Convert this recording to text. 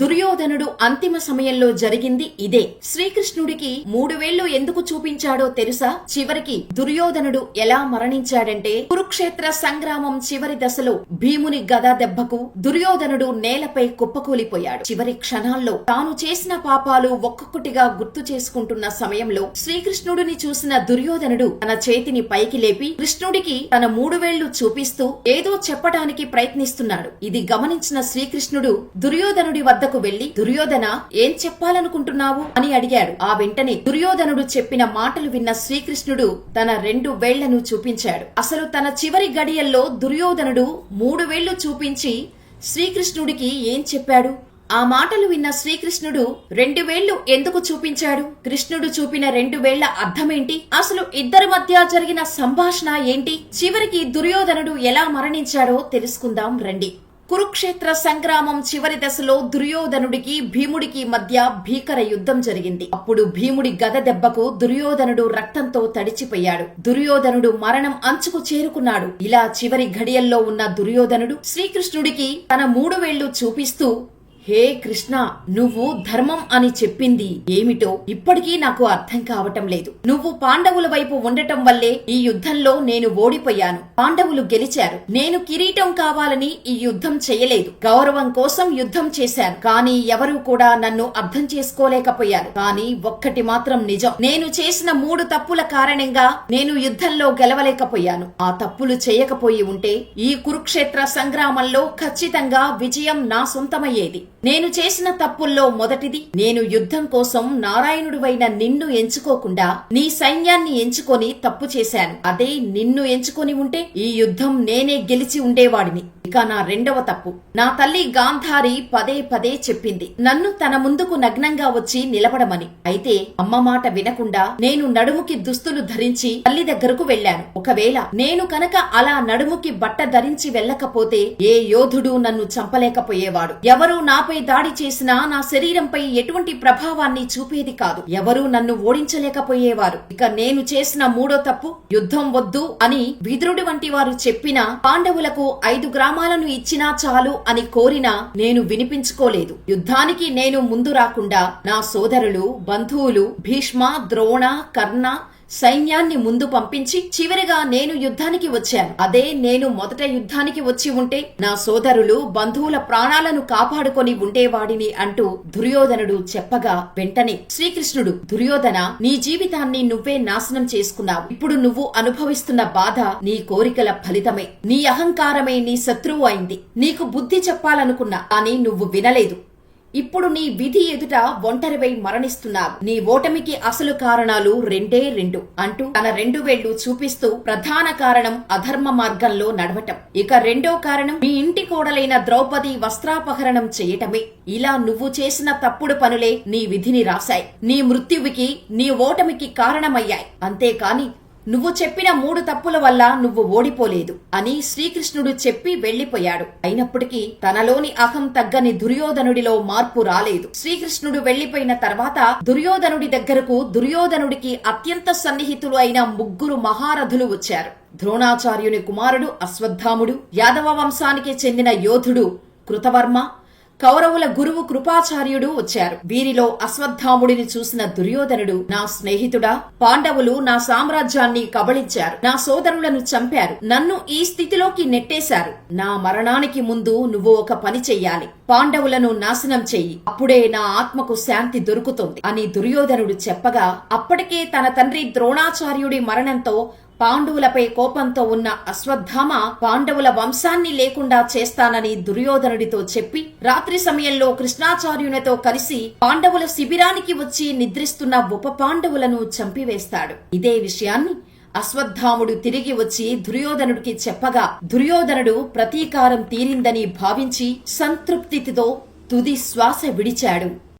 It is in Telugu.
దుర్యోధనుడు అంతిమ సమయంలో జరిగింది ఇదే. శ్రీకృష్ణుడికి మూడు వేళ్ళు ఎందుకు చూపించాడో తెలుసా? చివరికి దుర్యోధనుడు ఎలా మరణించాడంటే కురుక్షేత్ర సంగ్రామం చివరి దశలో భీముని గదా దెబ్బకు దుర్యోధనుడు నేలపై కుప్పకూలిపోయాడు. చివరి క్షణాల్లో తాను చేసిన పాపాలు ఒక్కొక్కటిగా గుర్తు చేసుకుంటున్న సమయంలో శ్రీకృష్ణుడిని చూసిన దుర్యోధనుడు తన చేతిని పైకి లేపి కృష్ణుడికి తన మూడు వేళ్ళు చూపిస్తూ ఏదో చెప్పడానికి ప్రయత్నిస్తున్నాడు. ఇది గమనించిన శ్రీకృష్ణుడు దుర్యోధనుడి వద్ద వద్దకు వెళ్ళి దుర్యోధన ఏం చెప్పాలనుకుంటున్నావు? అని అడిగాడు. ఆ వెంటనే దుర్యోధనుడు చెప్పిన మాటలు విన్న శ్రీకృష్ణుడు తన రెండు వేళ్ళను చూపించాడు. అసలు తన చివరి గడియల్లో దుర్యోధనుడు మూడు వేళ్ళు చూపించి శ్రీకృష్ణుడికి ఏం చెప్పాడు? ఆ మాటలు విన్న శ్రీకృష్ణుడు రెండు వేళ్ళు ఎందుకు చూపించాడు? కృష్ణుడు చూపిన రెండు వేళ్ళ అర్థమేంటి? అసలు ఇద్దరి మధ్య జరిగిన సంభాషణ ఏంటి? చివరికి దుర్యోధనుడు ఎలా మరణించాడో తెలుసుకుందాం రండి. కురుక్షేత్ర సంగ్రామం చివరి దశలో దుర్యోధనుడికి భీముడికి మధ్య భీకర యుద్ధం జరిగింది. అప్పుడు భీముడి గద దెబ్బకు దుర్యోధనుడు రక్తంతో తడిచిపోయాడు. దుర్యోధనుడు మరణం అంచుకు చేరుకున్నాడు. ఇలా చివరి ఘడియల్లో ఉన్న దుర్యోధనుడు శ్రీకృష్ణుడికి తన మూడు వేళ్ళు చూపిస్తూ హే కృష్ణ నువ్వు ధర్మం అని చెప్పింది ఏమిటో ఇప్పటికీ నాకు అర్థం కావటం లేదు. నువ్వు పాండవుల వైపు ఉండటం వల్లే ఈ యుద్ధంలో నేను ఓడిపోయాను. పాండవులు గెలిచారు. నేను కిరీటం కావాలని ఈ యుద్ధం చేయలేదు. గౌరవం కోసం యుద్ధం చేశాను. కానీ ఎవరూ కూడా నన్ను అర్థం చేసుకోలేకపోయారు. కానీ ఒక్కటి మాత్రం నిజం. నేను చేసిన మూడు తప్పుల కారణంగా నేను యుద్ధంలో గెలవలేకపోయాను. ఆ తప్పులు చేయకపోయి ఉంటే ఈ కురుక్షేత్ర సంగ్రామంలో ఖచ్చితంగా విజయం నా సొంతమయ్యేది. నేను చేసిన తప్పుల్లో మొదటిది నేను యుద్ధం కోసం నారాయణుడివైన నిన్ను ఎంచుకోకుండా నీ సైన్యాన్ని ఎంచుకొని తప్పు చేశాను. అదే నిన్ను ఎంచుకొని ఉంటే ఈ యుద్ధం నేనే గెలిచి ఉండేవాడిని. ఇక నా రెండవ తప్పు. నా తల్లి గాంధారి పదే పదే చెప్పింది. నన్ను తన ముందుకు నగ్నంగా వచ్చి నిలబడమని. అయితే అమ్మ మాట వినకుండా నేను నడుముకి దుస్తులు ధరించి తల్లి దగ్గరకు వెళ్ళాను. ఒకవేళ నేను కనుక అలా నడుముకి బట్ట ధరించి వెళ్ళకపోతే ఏ యోధుడు నన్ను చంపలేకపోయేవాడు. ఎవరు నాపై దాడి చేసినా నా శరీరంపై ఎటువంటి ప్రభావాన్ని చూపేది కాదు. ఎవరూ నన్ను ఓడించలేకపోయేవారు. ఇక నేను చేసిన మూడో తప్పు యుద్ధం వద్దు అని విదురుడి వంటి వారు చెప్పినా పాండవులకు ఐదు గ్రామాలను ఇచ్చినా చాలు అని కోరినా నేను వినిపించుకోలేదు. యుద్ధానికి నేను ముందు రాకుండా నా సోదరులు బంధువులు భీష్మ ద్రోణ కర్ణ సైన్యాన్ని ముందు పంపించి చివరిగా నేను యుద్ధానికి వచ్చాను. అదే నేను మొదట యుద్ధానికి వచ్చి ఉంటే నా సోదరులు బంధువుల ప్రాణాలను కాపాడుకొని ఉండేవాడిని అంటూ దుర్యోధనుడు చెప్పగా వెంటనే శ్రీకృష్ణుడు దుర్యోధన నీ జీవితాన్ని నువ్వే నాశనం చేసుకున్నావు. ఇప్పుడు నువ్వు అనుభవిస్తున్న బాధ నీ కోరికల ఫలితమే. నీ అహంకారమే నీ శత్రువు అయింది. నీకు బుద్ధి చెప్పాలనుకున్నా కానీ నువ్వు వినలేదు. ఇప్పుడు నీ విధి ఎదుట ఒంటరివై మరణిస్తున్నావు. నీ ఓటమికి అసలు కారణాలు రెండే రెండు అంటూ తన రెండు వేళ్ళు చూపిస్తూ ప్రధాన కారణం అధర్మ మార్గంలో నడవటం. ఇక రెండో కారణం మీ ఇంటి కోడలైన ద్రౌపది వస్త్రాపహరణం చేయటమే. ఇలా నువ్వు చేసిన తప్పుడు పనులే నీ విధిని రాశాయి. నీ మృత్యువికి నీ ఓటమికి కారణమయ్యాయి. అంతేకాని నువ్వు చెప్పిన మూడు తప్పుల వల్ల నువ్వు ఓడిపోలేదు అని శ్రీకృష్ణుడు చెప్పి వెళ్ళిపోయాడు అయినప్పటికీ తనలోని అహం తగ్గని దుర్యోధనుడిలో మార్పు రాలేదు. శ్రీకృష్ణుడు వెళ్ళిపోయిన తర్వాత దుర్యోధనుడి దగ్గరకు దుర్యోధనుడికి అత్యంత సన్నిహితులు అయిన ముగ్గురు మహారథులు వచ్చారు. ద్రోణాచార్యుని కుమారుడు అశ్వత్థాముడు యాదవ వంశానికి చెందిన యోధుడు కృతవర్మ కౌరవుల గురువు కృపాచార్యుడు వచ్చారు. వీరిలో అశ్వత్థాముడిని చూసిన దుర్యోధనుడు నా స్నేహితుడా పాండవులు నా సామ్రాజ్యాన్ని కబళించారు. నా సోదరులను చంపారు. నన్ను ఈ స్థితిలోకి నెట్టేశారు. నా మరణానికి ముందు నువ్వు ఒక పని చెయ్యాలి. పాండవులను నాశనం చెయ్యి. అప్పుడే నా ఆత్మకు శాంతి దొరుకుతుంది అని దుర్యోధనుడు చెప్పగా అప్పటికే తన తండ్రి ద్రోణాచార్యుడి మరణంతో పాండవులపై కోపంతో ఉన్న అశ్వత్థామ పాండవుల వంశాన్ని లేకుండా చేస్తానని దుర్యోధనుడితో చెప్పి రాత్రి సమయంలో కృష్ణాచార్యునితో కలిసి పాండవుల శిబిరానికి వచ్చి నిద్రిస్తున్న ఉప పాండవులను చంపివేస్తాడు. ఇదే విషయాన్ని అశ్వత్థాముడు తిరిగి వచ్చి దుర్యోధనుడికి చెప్పగా దుర్యోధనుడు ప్రతీకారం తీరిందని భావించి సంతృప్తితో తుది శ్వాస విడిచాడు.